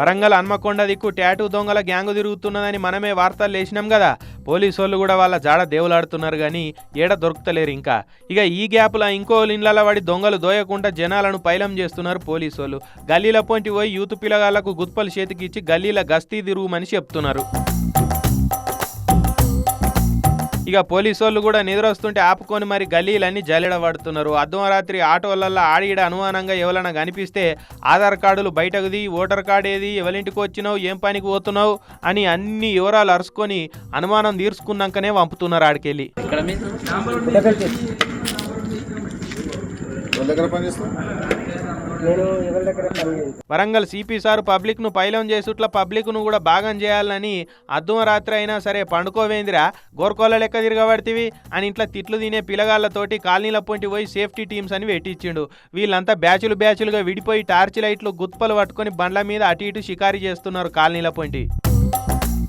వరంగల్ హన్మకొండ దిక్కు టాటూ దొంగల గ్యాంగు తిరుగుతున్నదని మనమే వార్తలు లేచినాం కదా. పోలీసు వాళ్ళు కూడా వాళ్ళ జాడ దేవులాడుతున్నారు కానీ ఏడ దొరుకుతలేరు ఇంకా. ఇక ఈ గ్యాప్లో ఇంకో ఇండ్లలో పడి దొంగలు దోయకుండా జనాలను పైలం చేస్తున్నారు పోలీసు వాళ్ళు గల్లీల పొంటి పోయి యూత్ పిల్లగాళ్ళకు గుత్పలు చేతికి ఇచ్చి గల్లీల గస్తీ తిరుగుమని చెప్తున్నారు. ఇక పోలీసు వాళ్ళు కూడా నిద్రొస్తుంటే ఆపుకొని మరి గల్లీలన్నీ జల్లెడ పడుతున్నారు. అర్ధరాత్రి ఆటోలలో ఆడిడ అనుమానంగా ఎవరైనా కనిపిస్తే ఆధార్ కార్డులు బయటకు ది ఓటర్ కార్డు ఏది ఎవరింటికి వచ్చినావు ఏం పనికి పోతున్నావు అని అన్ని వివరాలు అరుచుకొని అనుమానం తీర్చుకున్నాకనే పంపుతున్నారు ఆడికెళ్ళి. దగ్గర వరంగల్ సిపి సార్ పబ్లిక్ను పైలం చేసుట్ల పబ్లిక్ను కూడా భాగం చేయాలని అద్దం రాత్రి అయినా సరే పండుకోవేందిరా? గోర్కోల లెక్క తిరగబడితివి? అని ఇంట్లో తిట్లు తినే పిల్లగాళ్ళతోటి కాలనీల పొంటి పోయి సేఫ్టీ టీమ్స్ అని పెట్టించిండు వీళ్ళంతా బ్యాచులు బ్యాచులుగా విడిపోయి టార్చ్ లైట్లు గుత్పలు పట్టుకొని బండ్ల మీద అటు ఇటు షికారీ చేస్తున్నారు కాలనీల పొంటి.